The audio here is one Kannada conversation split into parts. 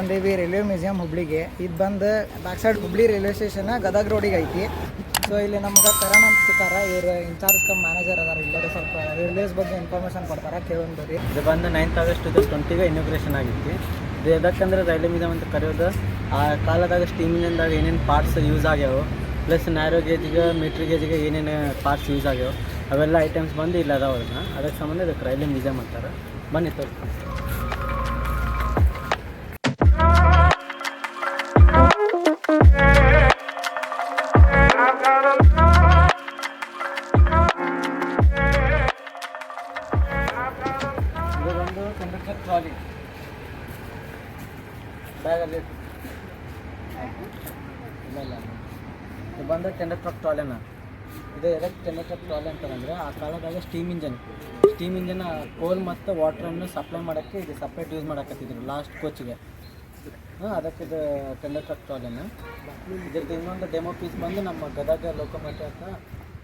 ಬಂದೀವಿ ರೈಲ್ವೆ ಮ್ಯೂಸಿಯಂ ಹುಬ್ಳಿಗೆ. ಇದು ಬಂದು back side Hubli railway station Gadag ರೋಡಿಗೆ ಐತಿ. ಸೊ ಇಲ್ಲಿ ನಮ್ಗೆ ಕರಣ್ ಅಂತ ಸಿಕ್ಕಾರ. ಇವ್ರು ಇನ್ಚಾರ್ಜ್ ಕಮ್ ಮ್ಯಾನೇಜರ್ ಅದಾರ. ಇಲ್ಲಿ ಸ್ವಲ್ಪ ರೈಲ್ವೇಸ್ ಬಗ್ಗೆ ಇನ್ಫಾರ್ಮೇಷನ್ ಕೊಡ್ತಾರೆ ಕೇಳೊಂದ್ರಿ ಇದು ಬಂದು ನೈನ್ತ್ ಆಗಸ್ಟ್ ಟು ಟ್ವೆಂಟಿಗೆ ಇನಾಗ್ರೇಷನ್ ಆಗಿತ್ತು. ಇದು ಯಾಕಂದ್ರೆ ರೈಲ್ವೆ ಮ್ಯೂಸಿಯಂ ಅಂತ ಕರೆಯೋದು, ಆ ಕಾಲದಾಗ ಸ್ಟೀಮ್ ಇಂಜಿನ್ದಾಗ ಏನೇನು ಪಾರ್ಟ್ಸ್ ಯೂಸ್ ಆಗ್ಯಾವ ಪ್ಲಸ್ ನ್ಯಾರೋ ಗೇಜಿಗೆ ಮೀಟ್ರ್ ಗೇಜಿಗೆ ಏನೇನು ಪಾರ್ಟ್ಸ್ ಯೂಸ್ ಆಗ್ಯಾವ, ಅವೆಲ್ಲ ಐಟಮ್ಸ್ ಬಂದು ಇಲ್ಲ ಅದಾವ ಅದಕ್ಕೆ ಸಂಬಂಧ ಇದಕ್ಕೆ ರೈಲ್ವೆ ಮ್ಯೂಸಿಯಂ ಅಂತಾರೆ. ಬನ್ನಿ ತೋರಿ ಟ್ರಾಲಿ ಬ್ಯಾಗಲ್ಲಿ ಇಲ್ಲ ಇಲ್ಲ ಇದು ಬಂದರೆ ಟೆಂಡರ್ ಟ್ರಕ್ ಟ್ರಾಲೆನ ಇದು ಎದಕ್ಕೆ ಟೆಂಡರ್ ಟ್ರಕ್ ಟ್ರಾಲೆ ಅಂತಂದರೆ ಆ ಕಾಲದಾಗ ಸ್ಟೀಮ್ ಇಂಜನ್ ಸ್ಟೀಮ್ ಇಂಜನ್ ಕೋಲ್ ಮತ್ತು ವಾಟ್ರನ್ನು ಸಪ್ಲೈ ಮಾಡೋಕ್ಕೆ ಇದು ಸಪ್ರೇಟ್ ಯೂಸ್ ಮಾಡಕತ್ತಿದ್ರು ಲಾಸ್ಟ್ ಕೋಚಿಗೆ ಹಾಂ, ಅದಕ್ಕೆ ಇದು ಟೆಂಡರ್ ಟ್ರಕ್ ಟ್ರಾಲೆನ ಇದ್ರದ್ದು ಇನ್ನೊಂದು ಡೆಮೋ ಪೀಸ್ ಬಂದು ನಮ್ಮ ಗದಗ ಲೋಕೋಮೋಟಿವ್ ಅಂತ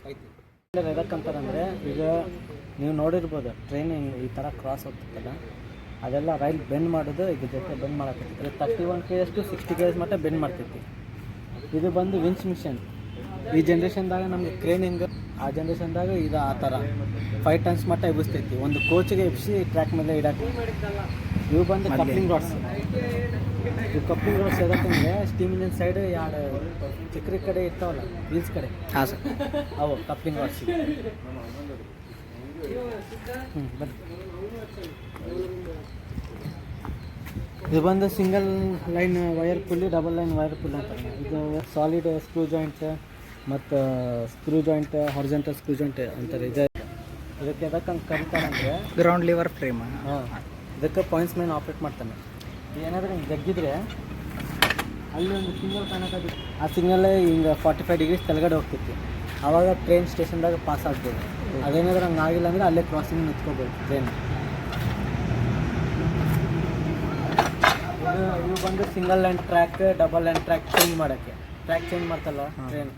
ಐತಿ. ಇಲ್ಲ ಎದಕ್ಕಂತಾರಂದರೆ ಈಗ ನೀವು ನೋಡಿರ್ಬೋದು ಟ್ರೈನ್ ಈ ಥರ ಕ್ರಾಸ್ ಹೋಗ್ತಿತ್ತಲ್ಲ ಅದೆಲ್ಲ ರೈಲ್ ಬೆಂಡ್ ಮಾಡೋದು ಇದ್ರ ಜೊತೆ bend ಮಾಡಕತ್ತಿತ್ತು. Thirty one K S to sixty K S ಮಟ್ಟ ಬೆಂಡ್ ಮಾಡ್ತೈತಿ. ಇದು ಬಂದು ವಿನ್ಸ್ ಮಿಷನ್ ಈ ಜನ್ರೇಷನ್ದಾಗ ನಮಗೆ ಕ್ರೇನ್ ಹಿಂಗೆ? ಆ ಜನ್ರೇಷನ್ದಾಗ ಇದು ಆ ಥರ ಫೈವ್ ಟನ್ಸ್ ಮಟ್ಟ ಎಬ್ಬಿಸ್ತೈತಿ. ಒಂದು ಕೋಚಿಗೆ ಎಬ್ಬಿಸಿ ಟ್ರ್ಯಾಕ್ ಮೇಲೆ ಇಡಕ್ಕೆ. ಇವು ಬಂದು ಕಪ್ಲಿಂಗ್ ರಾಡ್ಸ್ ಇವು ಕಪ್ಲಿಂಗ್ ರಾಡ್ಸ್ ಎದಕ್ಕಂದ್ರೆ ಸ್ಟೀಮ್ ಇಂಜಿನ್ ಸೈಡ್ ಎರಡು ಚಿಕ್ಕರಿ ಕಡೆ ಇರ್ತಾವಲ್ಲ ವೀಲ್ಸ್ ಕಡೆ. ಹಾಂ ಸರ್. ಅವು ಕಪ್ಲಿಂಗ್ ರಾಡ್ಸ್ ಹ್ಞೂ ಬನ್ನಿ. ಇದು ಬಂದು single line wire pulley double line wire pull ಅಂತ. ಇದು ಸಾಲಿಡ್ ಸ್ಕ್ರೂ ಜಾಯಿಂಟ್ ಮತ್ತು screw joint horizontal screw joint ಅಂತಾರೆ. ಇದೆ ಇದಕ್ಕೆ ಕರಿತಾರೆ ಅಂದರೆ ಗ್ರೌಂಡ್ ಲಿವರ್ ಫ್ರೇಮ್ ಹಾಂ ಇದಕ್ಕೆ ಪಾಯಿಂಟ್ಸ್ ಮೇಲೆ ಆಪ್ರೇಟ್ ಮಾಡ್ತಾನೆ. ಏನಾದರೂ ಹಿಂಗೆ ಜಗ್ಗಿದ್ರೆ ಅಲ್ಲಿ ಒಂದು ಸಿಂಗಲ್ ಕಾಣಕತ್ತಿ ಆ ಸಿಗ್ನಲ್ ಹಿಂಗೆ ಫಾರ್ಟಿ ಫೈವ್ ಡಿಗ್ರೀಸ್ ಕೆಳಗಡೆ ಹೋಗ್ತೈತಿ ಆವಾಗ ಟ್ರೈನ್ ಸ್ಟೇಷನ್ದಾಗ ಪಾಸ್ ಆಗ್ಬೋದು ಅದೇನಾದ್ರೂ ಹಂಗೆ ಆಗಿಲ್ಲ ಅಂದರೆ ಅಲ್ಲೇ ಕ್ರಾಸಿಂಗ್ ನಿಂತ್ಕೋಬೋದು ಟ್ರೈನ್ ಇದು ಇವು ಬಂದು single line track double line track change ಮಾಡೋಕ್ಕೆ. ಟ್ರ್ಯಾಕ್ ಚೇಂಜ್ ಮಾಡ್ತಲ್ಲ ಟ್ರೈನ್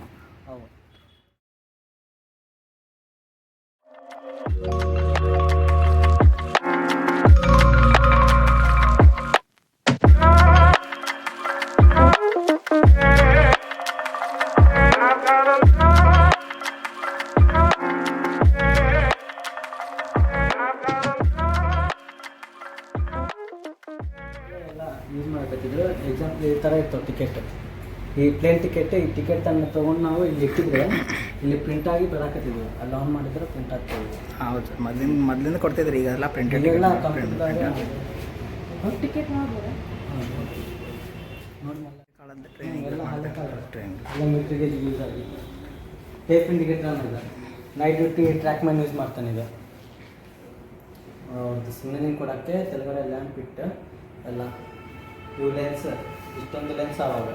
ಯೂಸ್ ಮಾಡಕತ್ತಿದ್ರು. ಎಕ್ಸಾಂಪಲ್ ಈ ಥರ ಇರ್ತವೆ ಟಿಕೆಟ್ ಈ ಪ್ಲೇನ್ ಟಿಕೆಟ್ ಈ ಟಿಕೆಟ್ ಅನ್ನು ತೊಗೊಂಡು ನಾವು ಇಲ್ಲಿ ಇಟ್ಟಿದ್ರೆ ಇಲ್ಲಿ ಪ್ರಿಂಟ್ ಆಗಿ ಬರಾಕತ್ತಿದ್ವು. ಅಲ್ಲಿ ಆನ್ ಮಾಡಿದ್ರೆ ಪ್ರಿಂಟ್ ಆಗ್ತದೆ. ಹೌದು. ಸರ್ ಮೊದ್ಲಿನ ಮೊದ್ಲಿಂದ ಕೊಡ್ತಿದ್ರಿ ಈಗ ಎಲ್ಲ ಪ್ರಿಂಟ್ ಎಲ್ಲ ಟಿಕೆಟ್ ಮಾಡ್ಬೋದಾ? ನೋಡಿ ಟ್ರೈನಿಂಗ್ ಎಲ್ಲ ಹಳೆ ಕಾಲ. ಟ್ರೈನ್ ಎಲ್ಲ ಯೂಸ್ ಆಗಿ. ಟೇಪ್ ಇಂಡಿಕೇಟರ್ ಅನ್ನೋದು night duty track man use ಮಾಡ್ತಾನೆ ಇದು ಅವ್ರದ್ದು ಸಿಗ್ನಲಿಂಗ್ ಕೊಡಕ್ಕೆ ಕೆಳಗಡೆ ಲ್ಯಾಂಪ್ ಇಟ್ಟು ಎಲ್ಲ ಇವು ಲೆನ್ಸ್ ಇಷ್ಟೊಂದು ಲೆನ್ಸ್ ಆವಾಗ.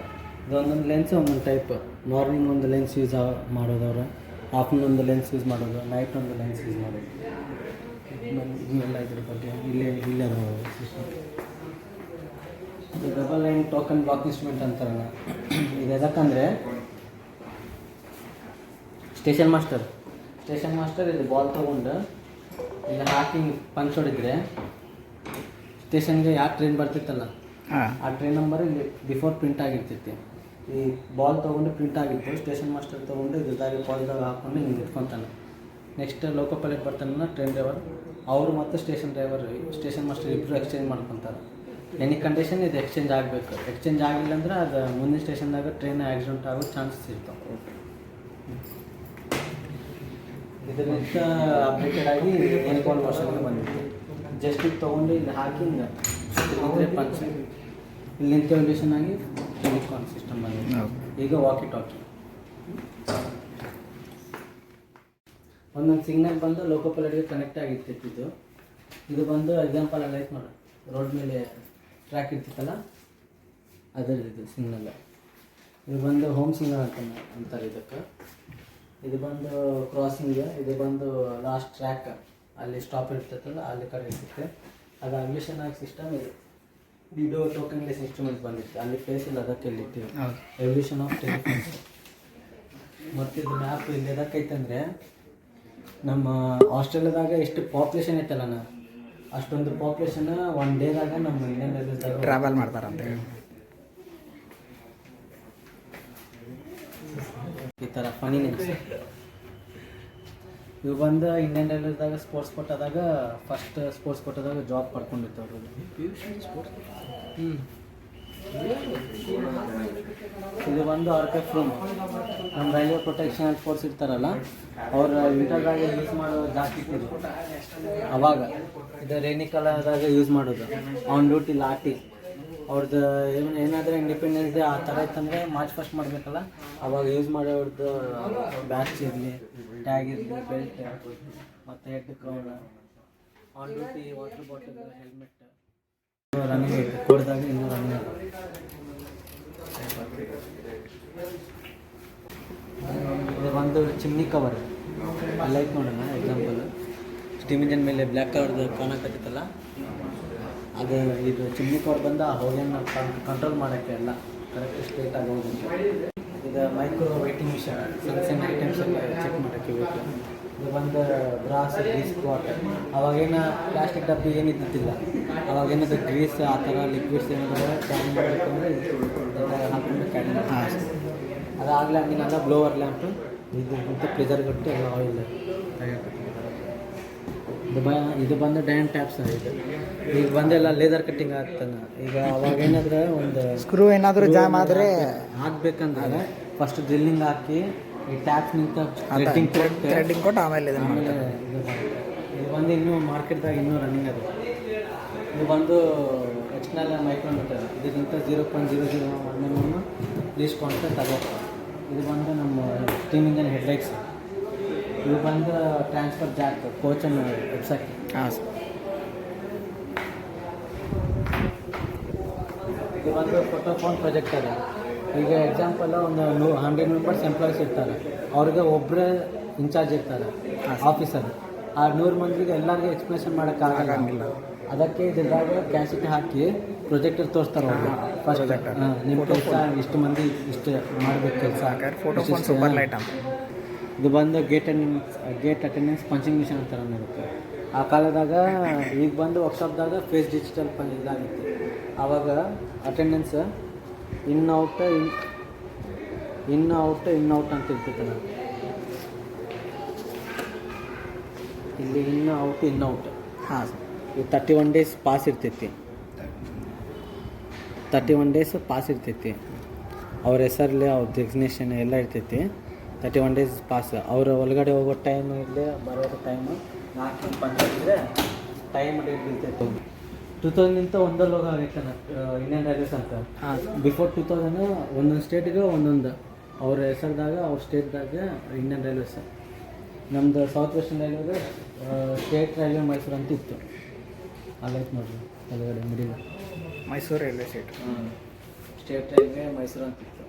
ಇದೊಂದೊಂದು ಲೆನ್ಸ್ ಒಂದೊಂದು ಟೈಪ್ ಮಾರ್ನಿಂಗ್ ಒಂದು ಲೆನ್ಸ್ ಯೂಸ್ ಮಾಡೋದವ್ರು. ಆಫ್ಟರ್ನೂನ್ ಒಂದು ಲೆನ್ಸ್ ಯೂಸ್ ಮಾಡೋದು. ನೈಟ್ ಒಂದು ಲೆನ್ಸ್ ಯೂಸ್ ಮಾಡೋದು. ಇನ್ನೆಲ್ಲ ಇದ್ರ ಬಗ್ಗೆ ಇಲ್ಲೇ ಇಲ್ಲೇ ಇದು double line token block instrument ಅಂತಾರಲ್ಲ. ಇದು ಎದಕ್ಕಂದ್ರೆ ಸ್ಟೇಷನ್ ಮಾಸ್ಟರ್ ಸ್ಟೇಷನ್ ಮಾಸ್ಟರ್ ಇದು ಬಾಲ್ ತೊಗೊಂಡು ಇಲ್ಲಿ ಹಾಕಿಂಗ್ ಪಂಚ್ ಹೊಡಿದ್ರೆ ಸ್ಟೇಷನ್ಗೆ ಯಾಕೆ ಟ್ರೈನ್ ಬರ್ತಿತ್ತಲ್ಲ? ಆ ಟ್ರೈನ್ ನಂಬರ್ ಇಲ್ಲಿ ಬಿಫೋರ್ ಪ್ರಿಂಟ್ ಆಗಿರ್ತೈತಿ ಈ ಬಾಲ್ ತೊಗೊಂಡು ಪ್ರಿಂಟ್ ಆಗಿತ್ತು ಸ್ಟೇಷನ್ ಮಾಸ್ಟರ್ ತೊಗೊಂಡು ಇದಾಗಿ ಪಾಲ್ದಾಗ ಹಾಕೊಂಡು ಹಿಂಗೆ ಇಟ್ಕೊತಾನೆ ನೆಕ್ಸ್ಟ್ ಲೋಕೋ ಪೈಲಟ್ ಬರ್ತಾನಲ್ಲ ಟ್ರೈನ್ ಡ್ರೈವರ್ ಅವರು ಮತ್ತು ಸ್ಟೇಷನ್ ಡ್ರೈವರ್ ಸ್ಟೇಷನ್ ಮಾಸ್ಟರ್ ಇಬ್ಬರು ಎಕ್ಸ್ಚೇಂಜ್ ಮಾಡ್ಕೊತಾರೆ. ಎನಿ ಕಂಡೀಷನ್ ಇದು ಎಕ್ಸ್ಚೇಂಜ್ ಆಗಬೇಕು. ಎಕ್ಸ್ಚೇಂಜ್ ಆಗಿಲ್ಲ ಅಂದ್ರೆ ಅದು ಮುಂದಿನ ಸ್ಟೇಷನ್ದಾಗ ಟ್ರೈನ್ ಆಕ್ಸಿಡೆಂಟ್ ಆಗೋ ಚಾನ್ಸಸ್ ಇರ್ತಾವೆ. ಇದರಿಂದ ಅಪ್ಡೇಟೆಡ್ ಆಗಿ ಎನ್ಕೋಲ್ ವರ್ಷನ್ಗೆ ಬಂದಿತ್ತು ಜಸ್ಟ್ ಇದು ತೊಗೊಂಡು ಇಲ್ಲಿ ಹಾಕಿ ಹಿಂಗೆ. ಪಂಚ್ ಇಲ್ಲಿ ಆಗಿ ಟೆಲಿಕಾನ್ ಸಿಸ್ಟಮ್ ಬಂದಿದೆ ಈಗ ವಾಕಿ ಟಾಕಿ ಒಂದೊಂದು ಸಿಗ್ನಲ್ ಬಂದು ಲೋಕೋ ಪೈಲಟ್ಗೆ ಕನೆಕ್ಟ್ ಆಗಿರ್ತಿತ್ತು ಇದು. ಇದು ಬಂದು ಎಕ್ಸಾಂಪಲ್ ಎಲ್ಲ ಐತೆ ನೋಡಿ. ರೋಡ್ ಮೇಲೆ ಟ್ರ್ಯಾಕ್ ಇರ್ತಿತ್ತಲ್ಲ? ಅದರ ಇದು ಸಿಗ್ನಲ್ ಇದು ಬಂದು ಹೋಮ್ ಸಿಗ್ನಲ್ ಅಂತ ಅಂತಾರೆ ಇದಕ್ಕೆ. ಇದು ಬಂದು ಕ್ರಾಸಿಂಗ್ ಇದು ಬಂದು ಲಾಸ್ಟ್ ಟ್ರ್ಯಾಕ್ ಅಲ್ಲಿ ಸ್ಟಾಪ್ ಇರ್ತೈತಲ್ಲ ಅಲ್ಲಿ ಕಡೆ ಇರ್ತೈತೆ. ಅದು ಅಡ್ಮಿಷನ್ ಆಗಿ ಸಿಸ್ಟಮ್ ಇದು. ಡಿಡೋ ಟೋಕನ್ಲೆಸ್ ಇನ್ಸ್ಟ್ರೂಮೆಂಟ್ ಬಂದಿತ್ತು. ಅಲ್ಲಿ ಪ್ಲೇಸ್ ಇಲ್ಲ ಅದಕ್ಕೆ ಇಲ್ಲಿತ್ತು ಎವಲ್ಯೂಷನ್ ಆಫ್ ಟೆಲಿಫೋನ್ ಮತ್ತು ಇದು ಮ್ಯಾಪ್ ಇಲ್ಲಿ ಎದಕ್ಕೈತಂದರೆ ನಮ್ಮ ಆಸ್ಟ್ರೇಲಿಯಾದಾಗ ಎಷ್ಟು ಪಾಪ್ಯುಲೇಷನ್ ಐತಲ್ಲ ನಾ ಅಷ್ಟೊಂದು ಪಾಪ್ಯುಲೇಷನ್ ಒನ್ ಡೇದಾಗ ನಮ್ಮ ಇಂಡಿಯನ್ ರೈಲ್ವೇಸ್ದಾಗ ಟ್ರಾವೆಲ್ ಮಾಡ್ತಾರಂತ ಈ ಥರ ಫನಿ ನೇಮ್ಸ್ ಇವು ಬಂದು ಇಂಡಿಯನ್ ಸ್ಪೋರ್ಟ್ಸ್ ಕೊಟ್ಟದಾಗ ಫಸ್ಟ್ ಸ್ಪೋರ್ಟ್ಸ್ ಕೊಟ್ಟದಾಗ ಜಾಬ್ ಪಡ್ಕೊಂಡಿತ್ತು ಹ್ಞೂ ಇದು ಬಂದು ಆರ್ ಪಿ ಫ್ರೂಮ್ ನಮ್ಮ ರೈಲ್ವೆ ಪ್ರೊಟೆಕ್ಷನ್ ಆ್ಯಂಡ್ ಫೋರ್ಸ್ ಇರ್ತಾರಲ್ಲ ಅವ್ರ ವಿಂಟರ್ದಾಗ ಯೂಸ್ ಮಾಡೋದು ಜಾಸ್ತಿ ಅವಾಗ. ಇದು ರೈನಿ ಕಾಲದಾಗ ಯೂಸ್ ಮಾಡೋದು. ಆನ್ ಡ್ಯೂಟಿ ಲಾಟಿ ಅವ್ರದ್ದು ಏನು ಏನಾದರೂ ಇಂಡಿಪೆಂಡೆನ್ಸ್ ಡೇ ಆ ಥರ ಇತ್ತಂದರೆ ಮಾರ್ಚ್ ಫಸ್ಟ್ ಮಾಡಬೇಕಲ್ಲ. ಅವಾಗ ಯೂಸ್ ಮಾಡೋರ್ದು ಬ್ಯಾಚ್ ಇರಲಿ ಟ್ಯಾಗ್ ಇರಲಿ ಬೆಲ್ಟ್ ಮತ್ತು head crown on duty water bottle helmet running ಕೊಡ್ದಾಗ ಇನ್ನೂ ರನ್ನಿಂಗ್ ಇದು ಒಂದು ಚಿಮ್ನಿ ಕವರ್ ಲೈಕ್ ನೋಡೋಣ ಎಕ್ಸಾಂಪಲ್ ಸ್ಟೀಮ್ ಇಂಜಿನ್ ಮೇಲೆ ಬ್ಲ್ಯಾಕ್ ಕಲರ್ದು ಕಾಣಕತ್ತಿತ್ತಲ್ಲ ಅದು ಇದು ಚಿಮ್ನಿ ಕೋಡ್ ಬಂದು ಆ ಹೊಗೆನ ಕಂಟ್ರೋಲ್ ಮಾಡೋಕ್ಕೆ ಎಲ್ಲ ಕರೆಕ್ಟ್ ಸ್ಟ್ರೇಟ್ ಆಗಿ ಹೋಗುತ್ತೆ ಇದು ಮೈಕ್ರೋ ವೇಟಿಂಗ್ ಮಿಷನ್ ಸಣ್ಣ ಸಣ್ಣ ಐಟಮ್ಸ್ ಎಲ್ಲ ಚೆಕ್ ಮಾಡೋಕ್ಕೆ ಬೇಕು. ಇದು ಬಂದು ಗ್ರಾಸ್ ಗ್ರೀಸ್ ವಾಟರ್ ಅವಾಗೇನ ಪ್ಲಾಸ್ಟಿಕ್ ಡಬ್ಬಿ ಏನಿದ್ದಿಲ್ಲ ಅವಾಗೇನಿದೆ ಗ್ರೀಸ್ ಆ ಥರ ಲಿಕ್ವಿಡ್ಸ್ ಏನಿದೆ ಕ್ಯಾನ್ ಮಾಡಬೇಕು ಅಂದರೆ ಹಾಕೊಂಡು ಕ್ಯಾನ್ ಅದಾಗಲೇ ಹಂಗಿನಾಗ ಬ್ಲೋವರ್ ಲ್ಯಾಂಪು ಇದು ಮತ್ತು ಪ್ರೆಜರ್ ಕೊಟ್ಟು ಎಲ್ಲ ಆಯಿಲ್ ಇದು ಬ ಇದು ಬಂದು ಡೈನ್ ಟ್ಯಾಪ್ಸ್ ಇದು. ಈಗ ಬಂದೆಲ್ಲ ಲೇದರ್ ಕಟ್ಟಿಂಗ್ ಆಗ್ತಾನೆ. ಈಗ ಅವಾಗ ಏನಾದ್ರೆ ಒಂದು ಸ್ಕ್ರೂ ಏನಾದರೂ ಜಾಮ್ ಆದರೆ ಹಾಕ್ಬೇಕಂದ್ರೆ ಫಸ್ಟ್ ಡ್ರಿಲ್ಲಿಂಗ್ ಹಾಕಿ ಈ ಟ್ಯಾಪ್ಸ್ ನಿಂತ ಥ್ರೆಡ್ಡಿಂಗ್ ಕೊಟ್ಟು ಆಮೇಲೆ ಇದು ಇದು ಬಂದು ಇನ್ನೂ ಮಾರ್ಕೆಟ್ದಾಗ ಇನ್ನೂ ರನ್ನಿಂಗ್ ಅದು. ಇದು ಬಂದು ಎಕ್ಸ್ಟರ್ನಲ್ ಮೈಕ್ರೋಮೀಟರ್ ಇದಕ್ಕಿಂತ zero point zero zero one ಲೀಸ್ಕೊಂತ ತಗೋತಾರೆ. ಇದು ಬಂದು ನಮ್ಮ ಸ್ಟೀಮ್ ಇಂಜನ್ ಹೆಡ್ಲೈಟ್ಸ್ ಇದು ಬಂದು ಟ್ರಾನ್ಸ್ಫರ್ ಜಾಕ್ ಕೋಚನ್ನು ಎಬ್ಸಕ್ಕೆ. ಹಾಂ ಸರ್ ಇದು ಒಂದು ಫೋಟೋಫೋನ್ ಪ್ರೊಜೆಕ್ಟರ್ ಈಗ ಎಕ್ಸಾಂಪಲ್ ಒಂದು ನೂ ಹಂಡ್ರೆಡ್ ಮೆಂಬರ್ಸ್ ಎಂಪ್ಲಾಯ್ಸ್ ಇರ್ತಾರೆ. ಅವ್ರಿಗೆ ಒಬ್ಬರೇ ಇನ್ಚಾರ್ಜ್ ಇರ್ತಾರೆ ಆಫೀಸರ್ ಆ ನೂರು ಮಂದಿಗೆ ಎಲ್ಲರಿಗೂ ಎಕ್ಸ್ಪ್ಲೇಷನ್ ಆಗಂಗಿಲ್ಲ. ಅದಕ್ಕೆ ಇದ್ರಾಗ ಕ್ಯಾಸೆಟ್ ಹಾಕಿ ಪ್ರೊಜೆಕ್ಟರ್ ತೋರಿಸ್ತಾರೆ ಫಸ್ಟ್ ನಿಮ್ಮ ಕೆಲಸ ಇಷ್ಟು ಮಂದಿ ಇಷ್ಟು ಮಾಡಬೇಕು ಕೆಲಸ. ಫೋಟೋ ಫೋನ್ ಸೂಪರ್ ಲೈಟ್ ಅಂತ. ಇದು ಬಂದು gate attendance gate attendance punching machine ಅಂತ ಅನ್ನೋದಕ್ಕೆ ಆ ಕಾಲದಾಗ ಈಗ ಬಂದು ವರ್ಕ್ಶಾಪ್ದಾಗ ಫೇಸ್ ಡಿಜಿಟಲ್ ಪನ್ ಇದಾಗಿತ್ತು. ಆವಾಗ attendance in out in in out in out ಅಂತ ಇರ್ತಿತ್ತು ನಾನು ಇಲ್ಲಿ ಇನ್ ಔಟ್ ಇನ್ ಔಟ್ ಹಾಂ. ಈ ತರ್ಟಿ ಒನ್ ಡೇಸ್ ಪಾಸ್ ಇರ್ತೈತಿ. ತರ್ಟಿ ಒನ್ ಡೇಸ್ ಪಾಸ್ ಇರ್ತೈತಿ. ಅವ್ರ ಹೆಸರಲ್ಲಿ ಅವ್ರ ಡೆಸಿಗ್ನೇಷನ್ ಎಲ್ಲ ಇರ್ತೈತಿ. ತರ್ಟಿ ಒನ್ ಡೇಸ್ ಪಾಸ್ ಅವರು ಒಳಗಡೆ ಹೋಗೋ ಟೈಮ್ ಇರಲಿ ಬರೋ ಟೈಮು ನಾಲ್ಕು ಪಂಚಿದ್ರೆ ಟೈಮ್ ಡೇಟ್ ಬೀಳ್ತಾಯಿತ್ತು ಟೂ ತೌಸಂಡ್ಗಿಂತ ಒಂದಲ್ಲಿ ಹೋಗೈತೆ ಇಂಡಿಯನ್ ರೈಲ್ವೇಸ್ ಅಂತ. ಹಾಂ. ಬಿಫೋರ್ ಟೂ ತೌಸಂಡ್ ಒಂದೊಂದು ಸ್ಟೇಟಿಗೆ ಒಂದೊಂದು. ಅವ್ರ ಹೆಸರ್ದಾಗ ಅವ್ರ ಸ್ಟೇಟ್ದಾಗ ಇಂಡಿಯನ್ ರೈಲ್ವೇಸ್ ನಮ್ಮದು ಸೌತ್ ವೆಸ್ಟರ್ನ್ ರೈಲ್ವೆಗೆ ಸ್ಟೇಟ್ ರೈಲ್ವೆ ಮೈಸೂರು ಅಂತ ಇತ್ತು. ಅಲ್ಲೈತೆ ನೋಡಿರಿ ಕೆಳಗಡೆ middle Mysore railway state state railway Mysore ಅಂತ ಇತ್ತು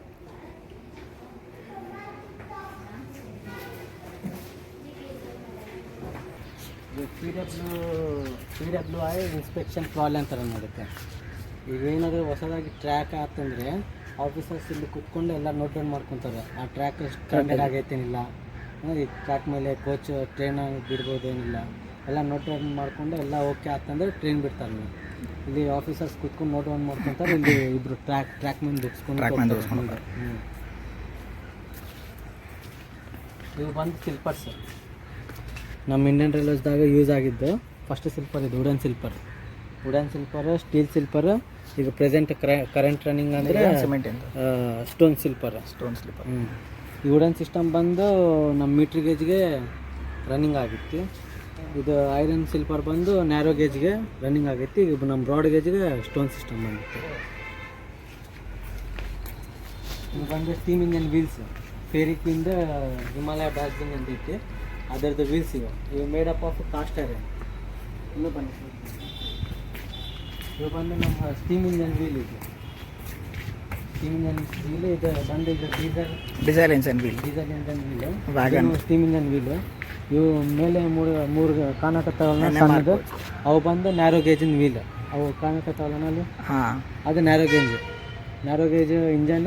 P W P W I inspection trolley ಅಂತಾರೆ ನೋಡುತ್ತೆ ಈಗ ಏನಾದರೂ ಹೊಸದಾಗಿ ಟ್ರ್ಯಾಕ್ ಆತಂದರೆ ಆಫೀಸರ್ಸ್ ಇಲ್ಲಿ ಕುತ್ಕೊಂಡು ಎಲ್ಲ ನೋಟ್ ಡೌನ್ ಮಾಡ್ಕೊತಾರೆ. ಆ ಟ್ರ್ಯಾಕ್ ಕರೆಕ್ಟ್ ಆಗೈತೇನಿಲ್ಲ. ಈ ಟ್ರ್ಯಾಕ್ ಮೇಲೆ ಕೋಚ್ ಟ್ರೈನ್ ಬಿಡ್ಬೋದೇನಿಲ್ಲ. ಎಲ್ಲ ನೋಟ್ ಡೌನ್ ಮಾಡಿಕೊಂಡು ಎಲ್ಲ ಓಕೆ ಆತಂದ್ರೆ ಟ್ರೈನ್ ಬಿಡ್ತಾರೆ ಇಲ್ಲಿ ಆಫೀಸರ್ಸ್ ಕುತ್ಕೊಂಡು ನೋಟ್ ಡೌನ್ ಮಾಡ್ಕೊತಾರೆ ಇಲ್ಲಿ ಇಬ್ರು ಟ್ರ್ಯಾಕ್ ಟ್ರ್ಯಾಕ್ ಮೇಲೆ ದುಡ್ಸ್ಕೊಂಡು. ಇವು ಬಂದು ಸಿಲ್ಪರ್ಸ್ ನಮ್ಮ ಇಂಡಿಯನ್ ರೈಲ್ವೇಸ್ದಾಗ ಯೂಸ್ ಆಗಿದ್ದು ಫಸ್ಟ್ ಸಿಲ್ಪರ್ ಇದು wooden sleeper wooden sleeper steel sleeper ಈಗ ಪ್ರೆಸೆಂಟ್ ಕರೆಂಟ್ ರನ್ನಿಂಗ್ ಅಂದರೆ cement stone sleeper stone sleeper ಹ್ಞೂ ಈ ವುಡನ್ ಸಿಸ್ಟಮ್ ಬಂದು ನಮ್ಮ ಮೀಟ್ರ್ ಗೇಜ್ಗೆ ರನ್ನಿಂಗ್ ಆಗಿತ್ತು. ಇದು ಐರನ್ ಸಿಲ್ಪರ್ ಬಂದು ನ್ಯಾರೋ ಗೇಜ್ಗೆ ರನ್ನಿಂಗ್ ಆಗೈತಿ ಈಗ ನಮ್ಮ ಬ್ರಾಡ್ ಗೇಜ್ಗೆ ಸ್ಟೋನ್ ಸಿಸ್ಟಮ್ ಬಂದಿತ್ತು. ಇದು ಬಂದು ಸ್ಟೀಮ್ ಇಂಜನ್ ವೀಲ್ಸ್ ಫೇರಿಕಿಂದ ಹಿಮಾಲಯ ಬ್ಯಾಸ್ಬಿಂಗ್ ಅಂತ ಐತಿ. ಅದರದ್ದು ವೀಲ್ಸ್ ಇವೆ. ಇವು made up of cast iron ಇನ್ನೂ ಬನ್ನಿ. ಇವು ಬಂದು ನಮ್ಮ ಸ್ಟೀಮ್ ಇಂಜನ್ ವೀಲ್ ಇದು. ಸ್ಟೀಮ್ ಇಂಜನ್ ವೀಲ್ ಇದು ಬಂದು ಇದು diesel diesel engine wheel diesel engine wheel wagon steam engine wheel ಇವು ಮೇಲೆ ಮೂರು ಮೂರು ಕಾಣಕತ್ತಾವಲ್ಲ ಸಣ್ಣದು. ಅವು ಬಂದು ನ್ಯಾರೋ ಗೇಜಿನ ವೀಲ್ ಅವು ಕಾಣಕತ್ತಾವಲ್ಲ ಅಲ್ಲಿ ಹಾಂ. ಅದು narrow gauge narrow gauge engine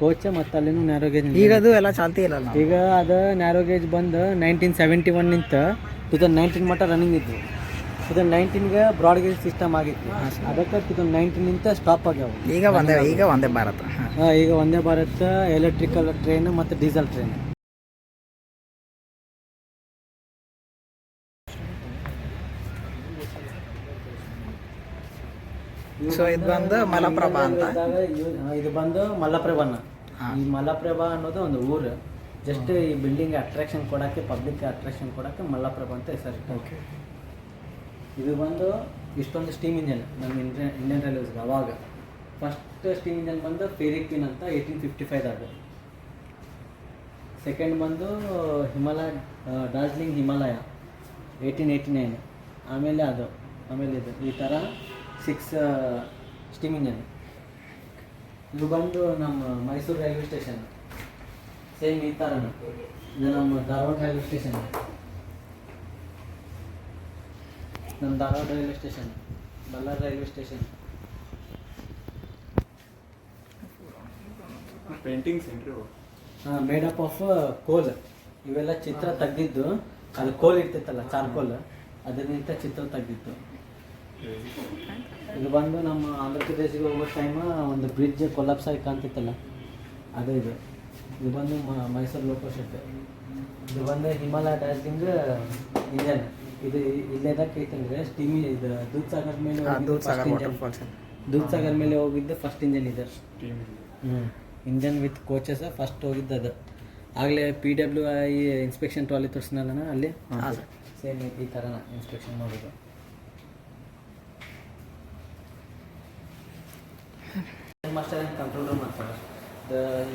coach ಮತ್ತು ಅಲ್ಲಿನೂ ನ್ಯಾರೋ ಗೇಜ್ ಈಗ ಅದು ಎಲ್ಲ ಚಾಲ್ತಿ ಇಲ್ಲ ಈಗ ಅದು ನ್ಯಾರೋ ಗೇಜ್ ಬಂದು ನೈನ್ಟೀನ್ ಸೆವೆಂಟಿ ಒನ್ ನಿಂತ ಟು ತೌಸಂಡ್ ನೈನ್ಟೀನ್ ಮಟ್ಟ ರನ್ನಿಂಗ್ ಇದ್ವು. ಟು ತೌಸಂಡ್ ನೈನ್ಟೀನ್ಗೆ ಬ್ರಾಡ್ ಗೇಜ್ ಸಿಸ್ಟಮ್ ಆಗಿತ್ತು. ಅದಕ್ಕೆ ಇದು ನೈನ್ಟೀನಿಂದ ಸ್ಟಾಪ್ ಆಗ್ಯಾವ. ಈಗ ಒಂದೇ ಈಗ ಒಂದೇ ಭಾರತ. ಹಾಂ. ಈಗ ಒಂದೇ ಭಾರತ ಎಲೆಕ್ಟ್ರಿಕಲ್ ಟ್ರೈನ್ ಮತ್ತು ಡೀಸೆಲ್ ಟ್ರೈನ್ ಸೊ ಇದು ಬಂದು ಮಲಪ್ರಭಾ ಅಂತ. ಇದು ಬಂದು ಮಲಪ್ರಭಾನ. ಈ ಮಲಪ್ರಭಾ ಅನ್ನೋದು ಒಂದು ಊರು. ಜಸ್ಟ್ ಈ ಬಿಲ್ಡಿಂಗ್ ಅಟ್ರಾಕ್ಷನ್ ಕೊಡೋಕ್ಕೆ ಪಬ್ಲಿಕ್ ಅಟ್ರಾಕ್ಷನ್ ಕೊಡೋಕ್ಕೆ ಮಲ್ಲಪ್ರಭಾ ಅಂತ ಹೆಸರು ಓಕೆ ಇದು ಬಂದು ಇಷ್ಟೊಂದು ಸ್ಟೀಮ್ ಇಂಜನ್ ನಮ್ಮ ಇಂಡಿಯನ್ ಇಂಡಿಯನ್ ರೈಲ್ವೇಸ್ಗೆ ಅವಾಗ. ಫಸ್ಟ್ ಸ್ಟೀಮ್ ಇಂಜನ್ ಬಂದು ಫೆರಿಕ್ವಿನ್ ಅಂತ ಏಯ್ಟೀನ್ ಫಿಫ್ಟಿ ಫೈವ್ದಾಗ ಸೆಕೆಂಡ್ ಬಂದು Himalaya Darjeeling Himalaya eighteen eighty nine ಆಮೇಲೆ ಅದು ಆಮೇಲೆ ಇದು. ಈ ಥರ ಸಿಕ್ಸ್ ಸ್ಟೀಮ್ ಇಂಜನ್ ಇದು ಬಂದು ನಮ್ಮ ಮೈಸೂರು ರೈಲ್ವೆ ಸ್ಟೇಷನ್ ಸೇಮ್ ಈ ಥರ ಇದು ನಮ್ಮ ಧಾರವಾಡ ರೈಲ್ವೆ ಸ್ಟೇಷನ್ ನಮ್ಮ Dharwad railway station Ballari railway station paintings ಹಾಂ ಮೇಡ್ ಅಪ್ ಆಫ್ ಕೋಲ್ ಇವೆಲ್ಲ ಚಿತ್ರ ತೆಗೆದಿದ್ದು. ಅದು ಕೋಲ್ ಇರ್ತಿತ್ತಲ್ಲ ಚಾರ್ಕೋಲ್ ಅದರಿಂದ ಚಿತ್ರ ತೆಗ್ದಿತ್ತು ಇದು ಬಂದು ನಮ್ಮ ಆಂಧ್ರ ಪ್ರದೇಶಕ್ಕೆ ಹೋಗೋ ಟೈಮ್ ಒಂದು ಬ್ರಿಡ್ಜ್ ಕೊಲಾಪ್ಸ್ ಆಗಿ ಕಾಣ್ತಿತ್ತಲ್ಲ? ಅದು ಇದು. ಇದು ಬಂದು ಮೈಸೂರು ಲೋಕೋ ಶೆಡ್ ಇದು ಬಂದು ಹಿಮಾಲಯ ಡಾರ್ಜಿಲಿಂಗ್ ಇಂಜನ್ ಇದು ಇಲ್ಲೇದಕ್ಕೆ ಐತಂದ್ರೆ ಸ್ಟೀಮ್ ಇದು ದೂದ್ ಸಾಗರ್ ಮೇಲೆ ದೂದ್ ಸಾಗರ್ ಮೇಲೆ ಹೋಗಿದ್ದು ಫಸ್ಟ್ ಇಂಜನ್ ಇದೆ. ಹ್ಞೂ ಇಂಜನ್ ವಿತ್ ಕೋಚಸ್ ಫಸ್ಟ್ ಹೋಗಿದ್ದು ಅದು. ಆಗಲೇ P W I inspection trolley ತೋರಿಸಿನಲ್ಲ ಅಲ್ಲಿ? ಸೇಮ್ ಈ ಥರನ ಇನ್ಸ್ಪೆಕ್ಷನ್ ಮಾಡೋದು ಮಾಸ್ಟರ್ ಆ್ಯಂಡ್ ಕಂಟ್ರೋಲ್ ರೂಮ್ ಮಾಡ್ತಾರೆ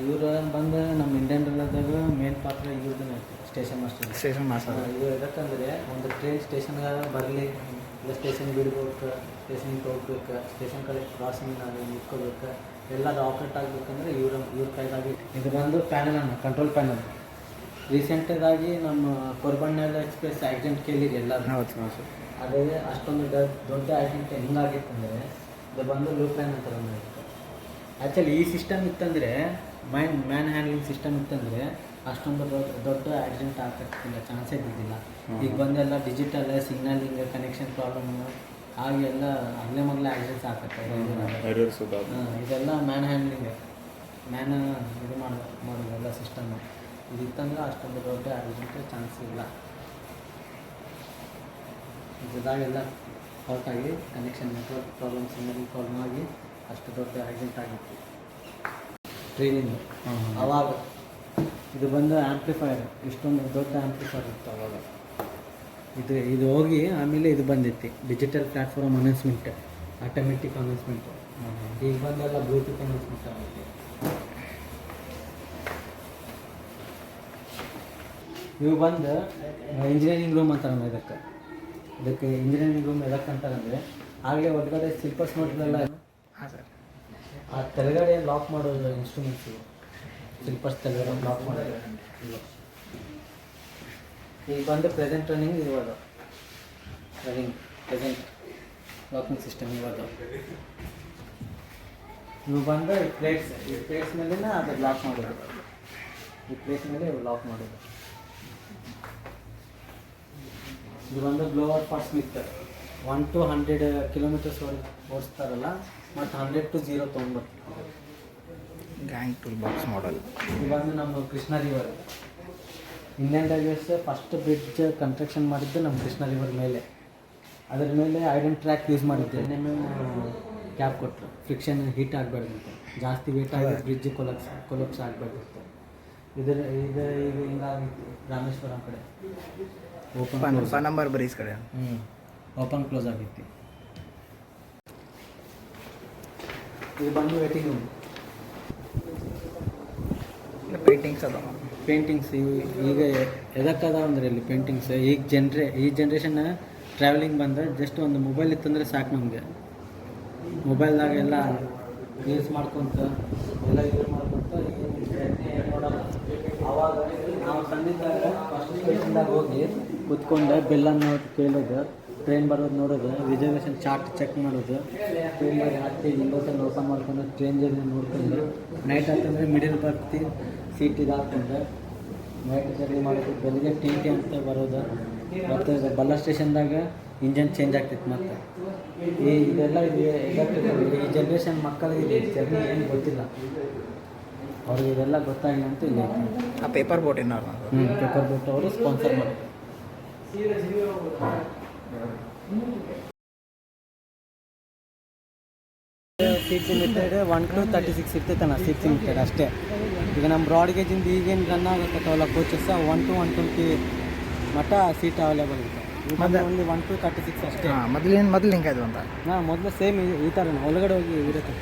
ಇವರು ಬಂದು ನಮ್ಮ ಇಂಡಿಯನ್ ರೈಲ್ವೆದಾಗ ಮೇನ್ ಪಾತ್ರ ಇವ್ರದ್ದು ಸ್ಟೇಷನ್ ಮಾಸ್ಟರ್ ಸ್ಟೇಷನ್ ಮಾಸ್ಟರ್ ಇದು ಯಾಕಂದರೆ ಒಂದು ಟ್ರೈನ್ ಸ್ಟೇಷನ್ಗೆ ಬರಲಿ ಇಲ್ಲ ಸ್ಟೇಷನ್ ಬಿಡ್ಬೇಕು ಸ್ಟೇಷನ್ಗೆ ಹೋಗ್ಬೇಕು ಸ್ಟೇಷನ್ ಕಡೆ ಕ್ರಾಸಿಂಗ್ ನಿಂತ್ಕೋಬೇಕು ಎಲ್ಲ ಆಪರೇಟ್ ಆಗಬೇಕಂದ್ರೆ ಇವ್ರ ಇವ್ರ ಕೈಗಾಗಿ. ಇದು ಬಂದು ಪ್ಯಾನಲ್ ಅನ್ನು ಕಂಟ್ರೋಲ್ ಪ್ಯಾನಲ್ ರೀಸೆಂಟಾಗಿ ನಮ್ಮ ಕೊರ್ಬಣ್ಣೆಲ್ಲ ಎಕ್ಸ್ಪ್ರೆಸ್ ಆಕ್ಸಿಡೆಂಟ್ ಕೇಳಿರಿ ಎಲ್ಲ ಹೌದು ಹೌದು. ಸರ್ ಅದೇ ಅಷ್ಟೊಂದು ದೊಡ್ಡ ಆಕ್ಸಿಡೆಂಟ್ ಹೆಂಗಾಗಿತ್ತಂದರೆ ಇದು ಬಂದು ಲೂಪ್ ಪ್ಯಾನ್ ಅಂತಾರೆ ಆ್ಯಕ್ಚುಲಿ ಈ ಸಿಸ್ಟಮ್ ಇತ್ತಂದರೆ ಮೈನ್ ಮ್ಯಾನ್ ಹ್ಯಾಂಡ್ಲಿಂಗ್ ಸಿಸ್ಟಮ್ ಇತ್ತಂದರೆ ಅಷ್ಟೊಂದು ದೊಡ್ಡ ದೊಡ್ಡ ಆಕ್ಸಿಡೆಂಟ್ ಆಗ್ತಿಲ್ಲ ಚಾನ್ಸೇ ಇದ್ದಿದ್ದಿಲ್ಲ. ಈಗ ಬಂದೆಲ್ಲ ಡಿಜಿಟಲ್ ಸಿಗ್ನಲಿಂಗ್ ಕನೆಕ್ಷನ್ ಪ್ರಾಬ್ಲಮ್ ಹಾಗೆಲ್ಲ ಅಲ್ಲೇ ಮೊದಲೇ ಆಕ್ಸಿಡೆಂಟ್ಸ್ ಹಾ, ಇದೆಲ್ಲ ಮ್ಯಾನ್ ಹ್ಯಾಂಡ್ಲಿಂಗ್ ಮ್ಯಾನ್ ಇದು ಮಾಡ ಮಾಡೋದೆಲ್ಲ ಸಿಸ್ಟಮ್ ಇದಿತ್ತಂದ್ರೆ ಅಷ್ಟೊಂದು ದೊಡ್ಡ ಆಕ್ಸಿಡೆಂಟ್ ಚಾನ್ಸ್ ಇಲ್ಲ. ಇದಾಗೆಲ್ಲ ಫಾಲ್ಟ್ ಆಗಿ connection network problem signalling problem ಆಗಿ ಅಷ್ಟು ದೊಡ್ಡ ಆಕ್ಸಿಡೆಂಟ್ ಆಗಿತ್ತು. ಟ್ರೈನಿಂದು ಅವಾಗ ಇದು ಬಂದು ಆ್ಯಂಪ್ಲಿಫೈಯರ್ ಇಷ್ಟೊಂದು ದೊಡ್ಡ ಆ್ಯಂಪ್ಲಿಫೈಯರ್ ಇತ್ತು ಅವಾಗ. ಇದು ಇದು ಹೋಗಿ ಆಮೇಲೆ ಇದು ಬಂದಿತ್ತು. Digital platform announcement automatic announcement ಈಗ ಬಂದೆಲ್ಲ ಬ್ಲೂಟೂತ್ ಅನೌನ್ಸ್ಮೆಂಟ್ ಆಗುತ್ತೆ. ಇವು ಬಂದು ಇಂಜಿನಿಯರಿಂಗ್ ರೂಮ್ ಅಂತಾರೆ ಇದಕ್ಕೆ. ಇದಕ್ಕೆ ಇಂಜಿನಿಯರಿಂಗ್ ರೂಮ್ ಎದಕ್ಕೆ ಅಂತಾರಂದರೆ ಆಗಲೇ ಒಳಗಡೆ ಸ್ಲಿಪ್ಪರ್ಸ್ ನೋಡಿದ್ರಲ್ಲ ಹಾಂ ಸರ್. ಆ ತೆಳಗಡೆ ಲಾಕ್ ಮಾಡೋದು ಇನ್ಸ್ಟ್ರೂಮೆಂಟ್ಸು ಸ್ಲಿಪ್ಪರ್ಸ್ ತೆಳಗಡೆ ಲಾಕ್ ಮಾಡೋದು. ಈಗ ಬಂದು ಪ್ರೆಸೆಂಟ್ ರನ್ನಿಂಗ್ ಇವಾಗ ರನ್ನಿಂಗ್ ಪ್ರೆಸೆಂಟ್ ಲಾಕಿಂಗ್ ಸಿಸ್ಟಮ್ ಇವಾಗ ನೀವು ಬಂದು ಈ ಪ್ಲೇಟ್ಸ್ ಈ ಪ್ಲೇಟ್ಸ್ ಮೇಲಿನ ಅದು ಲಾಕ್ ಮಾಡೋದು. ಈ ಪ್ಲೇಟ್ ಮೇಲೆ ಲಾಕ್ ಮಾಡೋದು. ಇದು ಬಂದು blower for smith one to hundred kilometres ಓಡಿಸ್ತಾರಲ್ಲ ಮತ್ತು ಹಂಡ್ರೆಡ್ ಟು ಜೀರೋ ತೊಗೊಂಡ್ಬರ್ತಾರೆ ಗ್ಯಾಂಗ್ ಟೂಲ್ ಬಾಕ್ಸ್ ಮಾಡಲ್ ಇವಾಗ ನಮ್ಮ Krishna river Indian railways first bridge construction ಮಾಡಿದ್ದು ನಮ್ಮ ಕೃಷ್ಣ ರಿವರ್ ಮೇಲೆ. ಅದರ ಮೇಲೆ ಐರನ್ ಟ್ರ್ಯಾಕ್ ಯೂಸ್ ಮಾಡಿದ್ದೆ. ಎನ್ ಎಂ ಎಂ ಕ್ಯಾಪ್ ಕೊಟ್ಟರು ಫ್ರಿಕ್ಷನ್ ಹೀಟ್ ಆಗಬಾರ್ದಂತೆ. ಜಾಸ್ತಿ ವೇಟ್ ಆಗಿ ಬ್ರಿಡ್ಜ್ ಕೊಲಪ್ಸ್ ಕೊಲಪ್ಸ್ ಆಗಬಾರ್ದಿತ್ತು ಇದರ ಇದು ಈಗ ಹಿಂಗಾಗಿತ್ತು ರಾಮೇಶ್ವರಂ ಕಡೆ. ಓಪನ್ ಫೋನ್ ನಂಬರ್ ಬರೀಸ್ ಕಡೆ. ಹ್ಞೂ ಓಪನ್ ಕ್ಲೋಸ್ ಆಗಿತ್ತು ಇದು ಬಂದು ವೇಟಿಂಗ್ ರೂಮ್ ಪೇಂಟಿಂಗ್ಸ್ ಅದಾವ. ಪೇಂಟಿಂಗ್ಸ್ ಈಗ ಎದಕ್ಕದಾವ ಅಂದ್ರೆ ಇಲ್ಲಿ ಪೇಂಟಿಂಗ್ಸ್ ಈಗ ಜನ್ರೆ ಈ ಜನ್ರೇಷನ್ ಟ್ರಾವೆಲಿಂಗ್ ಬಂದರೆ ಜಸ್ಟ್ ಒಂದು ಮೊಬೈಲ್ ಇತ್ತಂದ್ರೆ ಸಾಕು ನಮಗೆ. ಮೊಬೈಲ್ದಾಗ ಎಲ್ಲ ಯೂಸ್ ಮಾಡ್ಕೊತ ಎಲ್ಲ ಯೂಸ್ ಮಾಡ್ಕೊತ ಏನು ನೋಡಲ್ಲ. ಅವಾಗ ನಾವು ಸಣ್ಣಿದ್ದಾಗ ಫಸ್ಟ್ ಸ್ಟೇಷನ್ದಾಗ ಹೋಗಿ ಕುತ್ಕೊಂಡು ಬೆಲ್ಲನ್ನು ಕೇಳೋದು ಟ್ರೈನ್ ಬರೋದು ನೋಡೋದು ರಿಸರ್ವೇಷನ್ ಚಾರ್ಟ್ ಚೆಕ್ ಮಾಡೋದು. ಟ್ರೈನ್ ಬಗ್ಗೆ ಹತ್ತಿ ವಿಂಡೋಸಲ್ಲಿ ಓಪನ್ ಮಾಡ್ಕೊಂಡು ಟ್ರೈನ್ ಜರ್ನಿ ನೋಡ್ಕೊಂಡು. ನೈಟ್ ಹತ್ತಂದರೆ ಮಿಡಿಲ್ ಬರ್ತಿ ಸೀಟ್ ಇದು ಹಾಕೊಂಡು. ನೈಟ್ ಜರ್ನಿ ಮಾಡೋದು ಬೆಳಿಗ್ಗೆ ಟಿ ಟಿ ಅಂತ ಬರೋದು. ಮತ್ತು ಬಲ್ಲ ಸ್ಟೇಷನ್ದಾಗ ಇಂಜನ್ ಚೇಂಜ್ ಆಗ್ತಿತ್ತು ಮತ್ತೆ. ಈ ಇದೆಲ್ಲ. ಈ ಜನ್ರೇಷನ್ ಮಕ್ಕಳಿಗೆ ಜರ್ನಿ ಏನು ಗೊತ್ತಿಲ್ಲ. ಅವ್ರಿಗೆ ಇದೆಲ್ಲ ಗೊತ್ತಾಗಿಲ್ಲ ಅಂತ ಇಲ್ಲ ಆ ಪೇಪರ್ ಬೋಟ್ ಏನಾರು ಹ್ಞೂ ಪೇಪರ್ ಬೋಟ್ ಅವರು ಸ್ಪಾನ್ಸರ್ ಮಾಡಿ seat limited one to thirty six ಇರ್ತೈತಣ್ಣ seat limited ಅಷ್ಟೇ ಈಗ ನಮ್ಮ ಬ್ರಾಡ್ ಗೇಜಿಂದ ಈಗೇನು run ಆಗತ್ತವಲ್ಲ coaches one to one twenty ಮಟ್ಟ ಸೀಟ್ ಅವೈಲೇಬಲ್ ಇರುತ್ತೆ ಮತ್ತೆ? Only one to thirty six ಅಷ್ಟೇ ಹಾಂ ಮೊದಲಿನ ಮೊದಲು ಹಿಂಗಾಯ್ತು ಅಂತ ನಾ ಮೊದಲು ಸೇಮ್ ಈ ಥರ ಒಳಗಡೆ ಹೋಗಿ ಇರುತ್ತೆ